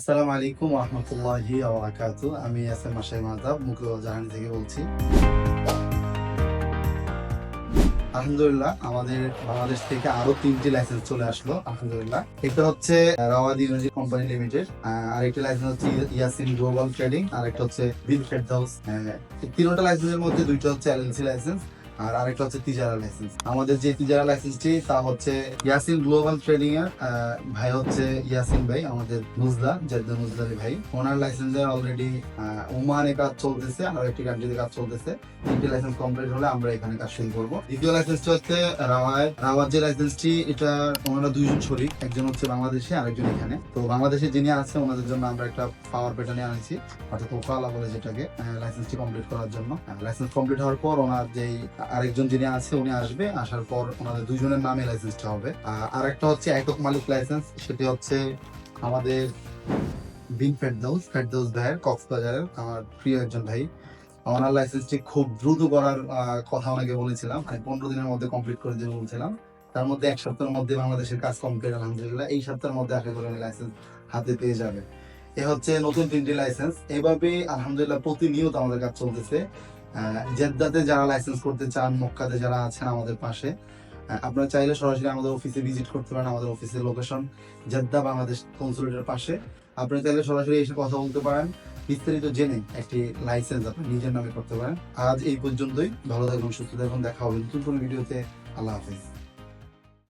আসসালামু আলাইকুম রহমতুল্লাহি আবরাকাতু আমি এস এম মাসাই মাহতাব মুকুল জাহানি থেকে বলছি। আলহামদুলিল্লাহ, আমাদের বাংলাদেশ থেকে আরও তিনটি লাইসেন্স চলে আসলো, আলহামদুলিল্লাহ। একটা হচ্ছে রাওয়াদি ইউনিটি কোম্পানি লিমিটেড আর একটা লাইসেন্স হচ্ছে ইয়াসিন গ্লোবাল ট্রেডিং আর একটা হচ্ছে বিল ফেড হাউস তিনটা লাইসেন্সের মধ্যে দুইটা হচ্ছে এলএলসি লাইসেন্স আর আরেকটা হচ্ছে তিজারা লাইসেন্স আমাদের যে তিজারা লাইসেন্সটি তা হচ্ছে ইয়াসিন গ্লোবাল ট্রেডিং এর ভাই হচ্ছে ইয়াসিন ভাই, আমাদের নুজদা জেদ্দা নুজদারি ভাই। ওনার লাইসেন্সের অলরেডি ওমানে কাজ চলতেছে, আর একটি কান্ট্রিতে কাজ চলতেছে। তিনটি লাইসেন্স কমপ্লিট হলে আমরা এখানে কাজ শুরু করব। দ্বিতীয় লাইসেন্সটা হচ্ছে রাওয়ায়। রাওয়ার যে লাইসেন্সটি এটা ওনারা দুইজন শরীর একজন হচ্ছে বাংলাদেশে, আরেকজন এখানে। তো বাংলাদেশে যিনি আছে, ওনাদের জন্য আমরা একটা পাওয়ার প্যাটার্নে আনেছি, অর্থাৎ ওকালা বলে যেটাকে লাইসেন্সটি কমপ্লিট করার জন্য। লাইসেন্স কমপ্লিট হওয়ার পর ওনার যেই আরেকজন যিনি আছে, উনি আসবে। আসার পর ওনাদের দুজনের নামে লাইসেন্সটা হবে। আর একটা হচ্ছে একক মালিক লাইসেন্স সেটি হচ্ছে আমাদের বিন ফেরদৌস ফেরদৌস ভাইয়ের, কক্সবাজারের আমার প্রিয় একজন ভাই। ওনার লাইসেন্সটি খুব দ্রুত করার কথা ওনাকে বলেছিলাম। মানে পনেরো দিনের মধ্যে কমপ্লিট করে দেবো বলছিলাম। তার মধ্যে এক সপ্তাহের মধ্যে বাংলাদেশের কাজ কমপ্লিট আলহামদুলিল্লাহ। এই সপ্তাহের মধ্যে আশা করি লাইসেন্স হাতে পেয়ে যাবে। এ হচ্ছে নতুন তিনটি লাইসেন্স এভাবে আলহামদুলিল্লাহ প্রতিনিয়ত আমাদের কাজ চলতেছে। জেদ্দাতে যারা লাইসেন্স করতে চান, মক্কাতে যারা আছেন আমাদের পাশে আপনারা চাইলে সরাসরি আমাদের অফিসে ভিজিট করতে পারেন, আমাদের অফিসের লোকেশন জেদ্দা বাংলাদেশ কনসুলেটের পাশে। আপনারা চাইলে সরাসরি এসে কথা বলতে পারেন। বিস্তারিত জেনে একটি লাইসেন্স আপনি নিজের নামে করতে পারেন। আজ এই পর্যন্তই। ভালো থাকবেন সুস্থ থাকুন। দেখা হবে নতুন কোনো ভিডিওতে আল্লাহ হাফিজ।